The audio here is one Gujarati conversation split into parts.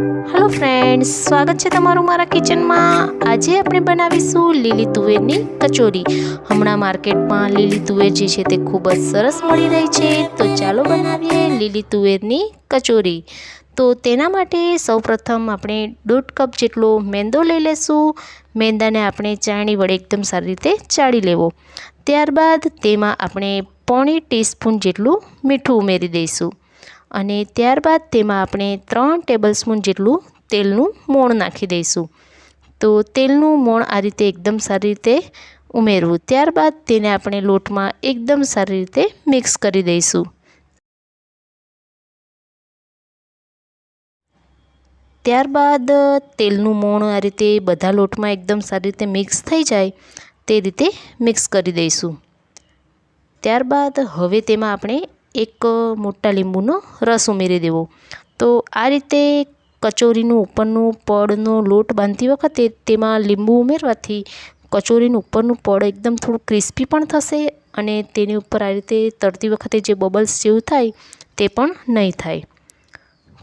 હેલો ફ્રેન્ડ્સ સ્વાગત છે તમારું મારા કિચનમાં આજે આપણે બનાવીશું લીલી તુવેરની કચોરી. હમણાં માર્કેટમાં લીલી તુવેર જે છે તે ખૂબ જ સરસ મળી રહી છે. તો ચાલો બનાવીએ લીલી તુવેરની કચોરી. તો તેના માટે સૌપ્રથમ આપણે દોઢ કપ જેટલો મેંદો લઈ લેશું. મેંદાને આપણે ચાણી વડે એકદમ સારી રીતે ચાળી લેવો. ત્યારબાદ તેમાં આપણે પોણી ટીસ્પૂન જેટલું મીઠું ઉમેરી દઈશું. અને ત્યારબાદ તેમાં આપણે ત્રણ ટેબલ સ્પૂન જેટલું તેલનું મોણ નાખી દઈશું. તો તેલનું મોણ આ રીતે એકદમ સારી રીતે ઉમેરવું. ત્યારબાદ તેને આપણે લોટમાં એકદમ સારી રીતે મિક્સ કરી દઈશું. ત્યારબાદ તેલનું મોણ આ રીતે બધા લોટમાં એકદમ સારી રીતે મિક્સ થઈ જાય તે રીતે મિક્સ કરી દઈશું. ત્યારબાદ હવે તેમાં આપણે એક મોટા લીંબુનો રસ ઉમેરી દેવો. તો આ રીતે કચોરીનું ઉપરનું પડનો લોટ બાંધતી વખતે તેમાં લીંબુ ઉમેરવાથી કચોરીનું ઉપરનું પડ એકદમ થોડું ક્રિસ્પી પણ થશે અને તેની ઉપર આ રીતે તળતી વખતે જે બબલ્સ જેવું થાય તે પણ નહીં થાય.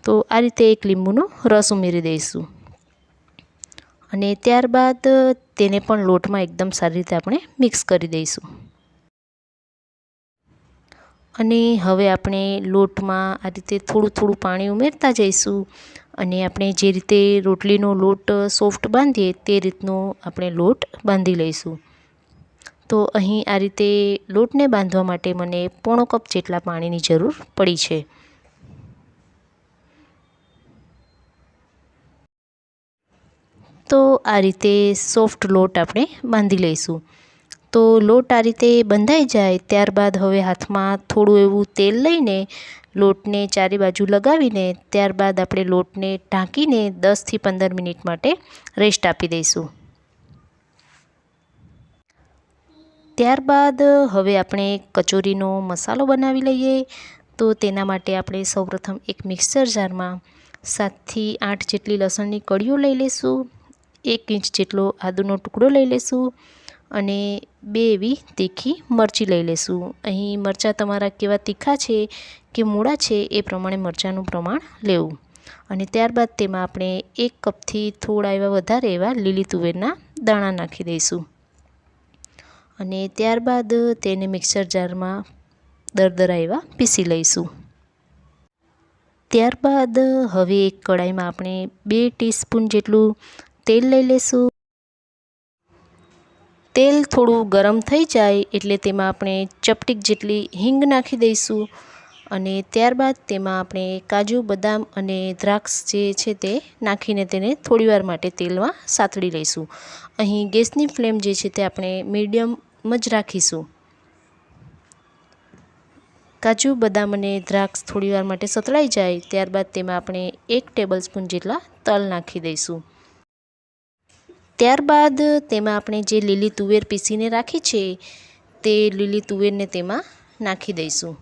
તો આ રીતે એક લીંબુનો રસ ઉમેરી દઈશું. અને ત્યારબાદ તેને પણ લોટમાં એકદમ સારી રીતે આપણે મિક્સ કરી દઈશું. અને હવે આપણે લોટમાં આ રીતે થોડું થોડું પાણી ઉમેરતા જઈશું અને આપણે જે રીતે રોટલીનો લોટ સોફ્ટ બાંધીએ તે રીતનો આપણે લોટ બાંધી લઈશું. તો અહીં આ રીતે લોટને બાંધવા માટે મને પોણો કપ જેટલા પાણીની જરૂર પડી છે. તો આ રીતે સોફ્ટ લોટ આપણે બાંધી લઈશું. તો લોટ આ રીતે બંધાઈ જાય, ત્યારબાદ હવે હાથમાં થોડું એવું તેલ લઈને લોટને ચારે બાજુ લગાવીને ત્યારબાદ આપણે લોટને ઢાંકીને દસથી પંદર મિનિટ માટે રેસ્ટ આપી દઈશું. ત્યારબાદ હવે આપણે કચોરીનો મસાલો બનાવી લઈએ. તો તેના માટે આપણે સૌપ્રથમ એક મિક્સર જારમાં સાતથી આઠ જેટલી લસણની કળીઓ લઈ લઈશું એક ઇંચ જેટલો આદુનો ટુકડો લઈ લઈશું અને બે એવી તીખી મરચી લઈ લેશું. અહીં મરચાં તમારા કેવા તીખા છે કે મૂળા છે એ પ્રમાણે મરચાંનું પ્રમાણ લેવું. અને ત્યારબાદ તેમાં આપણે એક કપથી થોડા એવા વધારે એવા લીલી તુવેરના દાણા નાખી દઈશું. અને ત્યારબાદ તેને મિક્સર જારમાં દરદરા એવા પીસી લઈશું. ત્યારબાદ હવે એક કડાઈમાં આપણે બે ટીસ્પૂન જેટલું તેલ લઈ લેશું. તેલ થોડું ગરમ થઈ જાય એટલે તેમાં આપણે ચપટીક જેટલી હિંગ નાખી દઈશું અને ત્યારબાદ તેમાં આપણે કાજુ, બદામ અને દ્રાક્ષ જે છે તે નાખીને તેને થોડીવાર માટે તેલમાં સાતળી લઈશું. અહીં ગેસની ફ્લેમ જે છે તે આપણે મીડિયમ જ રાખીશું. કાજુ, બદામ અને દ્રાક્ષ થોડીવાર માટે સતળાઈ જાય ત્યારબાદ તેમાં આપણે એક ટેબલ સ્પૂન જેટલા તલ નાખી દઈશું. ત્યારબાદ તેમાં આપણે જે લીલી તુવેર પીસીને રાખી છે, તે લીલી તુવેરને તેમાં નાખી દઈશું.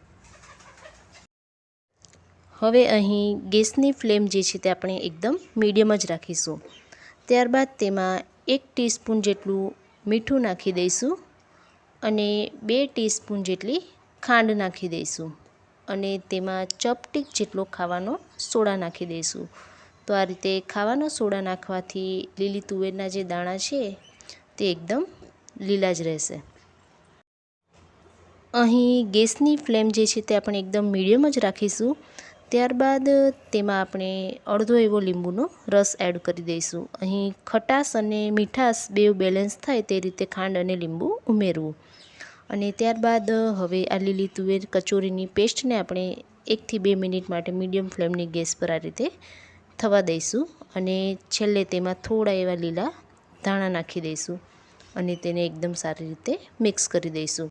હવે અહીં ગેસની ફ્લેમ જે છે તે આપણે એકદમ મીડિયમ જ રાખીશું. ત્યારબાદ તેમાં એક ટીસ્પૂન જેટલું મીઠું નાખી દઈશું અને બે ટીસ્પૂન જેટલી ખાંડ નાખી દઈશું અને તેમાં ચપટીક જેટલો ખાવાનો સોડા નાખી દઈશું. તો આ રીતે ખાવાનો સોડા નાખવાથી લીલી તુવેરના જે દાણા છે, તે એકદમ લીલા જ રહેશે. અહીં ગેસની ફ્લેમ જે છે, તે આપણે એકદમ મીડિયમ જ રાખીશું. ત્યારબાદ તેમાં આપણે અડધો એવો લીંબુનો રસ એડ કરી દઈશું. અહીં ખટાશ અને મીઠાશ બે બેલેન્સ થાય તે રીતે ખાંડ અને લીંબુ ઉમેરવું. અને ત્યારબાદ હવે આ લીલી તુવેર કચોરીની પેસ્ટને આપણે એકથી બે મિનિટ માટે મીડિયમ ફ્લેમની ગેસ પર આ રીતે થવા દઈશું અને છેલ્લે તેમાં થોડા એવા લીલા ધાણા નાખી દઈશું અને તેને એકદમ સારી રીતે મિક્સ કરી દઈશું.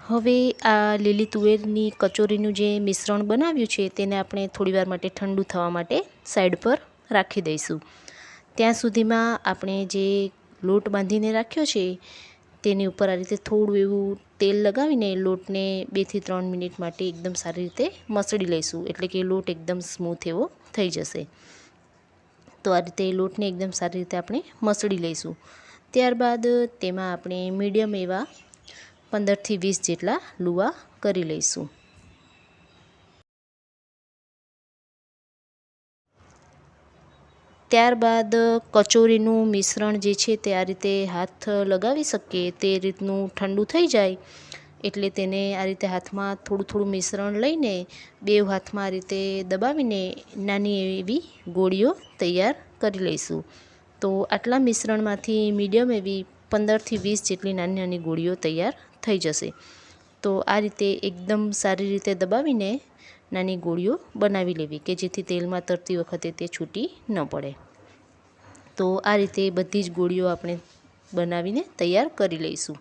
હવે આ લીલી તુવેરની કચોરીનું જે મિશ્રણ બનાવ્યું છે તેને આપણે થોડીવાર માટે ઠંડુ થવા માટે સાઈડ પર રાખી દઈશું. ત્યાં સુધીમાં આપણે જે લોટ બાંધીને રાખ્યો છે, તેની ઉપર આ રીતે થોડું એવું તેલ લગાવીને લોટને બેથી ત્રણ મિનિટ માટે એકદમ સારી રીતે મસળી લઈશું. એટલે કે લોટ એકદમ સ્મૂથ એવો થઈ જશે. તો આ રીતે લોટને એકદમ સારી રીતે આપણે મસળી લઈશું. ત્યારબાદ તેમાં આપણે મીડિયમ એવા પંદરથી વીસ જેટલા લુવા કરી લઈશું. ત્યારબાદ કચોરીનું મિશ્રણ જે છે તે આ રીતે હાથ લગાવી શકીએ, તે રીતનું ઠંડુ થઈ જાય, એટલે તેને આ રીતે હાથમાં થોડું થોડું મિશ્રણ લઈને બે હાથમાં આ રીતે દબાવીને નાની એવી ગોળીઓ તૈયાર કરી લઈશું. તો આટલા મિશ્રણમાંથી મીડિયમ એવી પંદરથી વીસ જેટલી નાની નાની ગોળીઓ તૈયાર થઈ જશે. તો આ રીતે એકદમ સારી રીતે દબાવીને નાની ગોળીઓ બનાવી લેવી કે જેથી તેલમાં તરતી વખતે તે છૂટી ન પડે. તો આ રીતે બધી જ ગોળીઓ આપણે બનાવીને તૈયાર કરી લઈશું.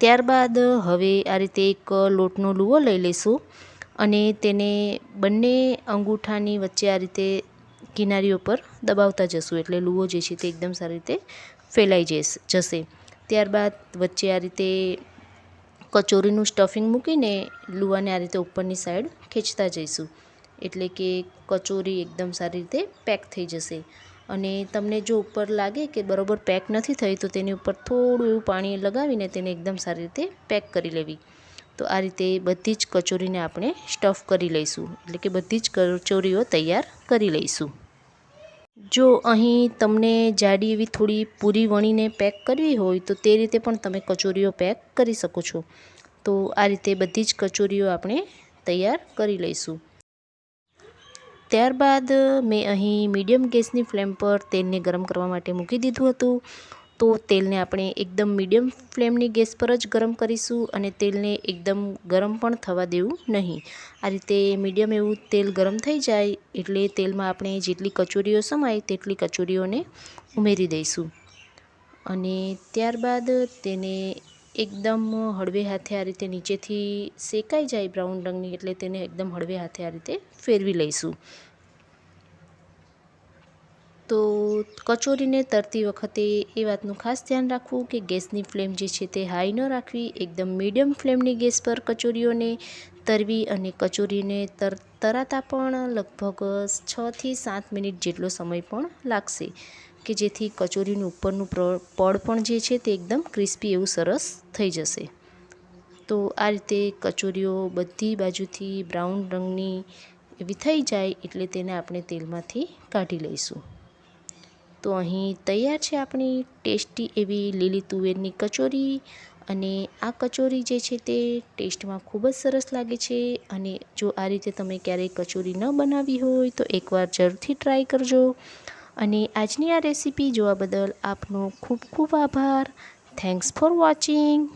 ત્યારબાદ હવે આ રીતે એક લોટનો લૂવો લઈ લઈશું અને તેને બંને અંગૂઠાની વચ્ચે આ રીતે કિનારીઓ પર દબાવતા જશું એટલે લુવો જે છે તે એકદમ સારી રીતે ફેલાઈ જશે. ત્યારબાદ વચ્ચે આ રીતે કચોરીનું સ્ટફિંગ મૂકીને લુવાને આ રીતે ઉપરની સાઈડ ખેંચતા જઈશું. એટલે કે કચોરી એકદમ સારી રીતે પેક થઈ જશે. અને તમને જો ઉપર લાગે કે બરાબર પેક નથી થઈ, તો તેની ઉપર થોડું એવું પાણી લગાવીને તેને એકદમ સારી રીતે પેક કરી લેવી. તો આ રીતે બધી જ કચોરીને આપણે સ્ટફ કરી લઈશું. એટલે કે બધી જ કચોરીઓ તૈયાર કરી લઈશું. જો અહીં તમને જાડી એવી થોડી પૂરી વણીને પેક કરવી હોય તો તે રીતે પણ તમે કચોરીઓ પેક કરી શકો છો. તો આ રીતે બધી જ કચોરીઓ આપણે તૈયાર કરી લઈશું. ત્યારબાદ મેં અહીં મીડિયમ ગેસની ફ્લેમ પર તેલને ગરમ કરવા માટે મૂકી દીધું હતું. તો તેલને આપણે એકદમ મીડિયમ ફ્લેમની ગેસ પર જ ગરમ કરીશું અને તેલને એકદમ ગરમ પણ થવા દેવું નહીં. આ રીતે મીડિયમ એવું તેલ ગરમ થઈ જાય એટલે તેલમાં આપણે જેટલી કચોરીઓ સમાય તેટલી કચોરીઓને ઉમેરી દઈશું. અને ત્યારબાદ તેને એકદમ હળવે હાથે આ રીતે નીચેથી શેકાઈ જાય બ્રાઉન રંગની એટલે તેને એકદમ હળવે હાથે આ રીતે ફેરવી લઈશું. તો કચોરીને તરતી વખતે એ વાતનું ખાસ ધ્યાન રાખવું કે ગેસની ફ્લેમ જે છે તે હાઈ ન રાખવી, એકદમ મીડિયમ ફ્લેમની ગેસ પર કચોરીઓને તરવી અને કચોરીને તર, તરાતા પણ લગભગ છથી સાત મિનિટ જેટલો સમય પણ લાગશે કે જેથી કચોરીનું ઉપરનું પડ પણ જે છે તે એકદમ ક્રિસ્પી એવું સરસ થઈ જશે. તો આ રીતે કચોરીઓ બધી બાજુથી બ્રાઉન રંગની એવી થઈ જાય એટલે તેને આપણે તેલમાંથી કાઢી લઈશું. તો અહીં તૈયાર છે આપણી ટેસ્ટી એવી લીલી તુવેરની કચોરી અને આ કચોરી જે છે તે ટેસ્ટમાં ખૂબ જ સરસ લાગે છે અને જો આ રીતે તમે ક્યારેય કચોરી ન બનાવી હોય તો એકવાર જરૂરથી ટ્રાય કરજો. અને આજની આ રેસીપી જોવા બદલ આપનો ખૂબ ખૂબ આભાર. Thanks for watching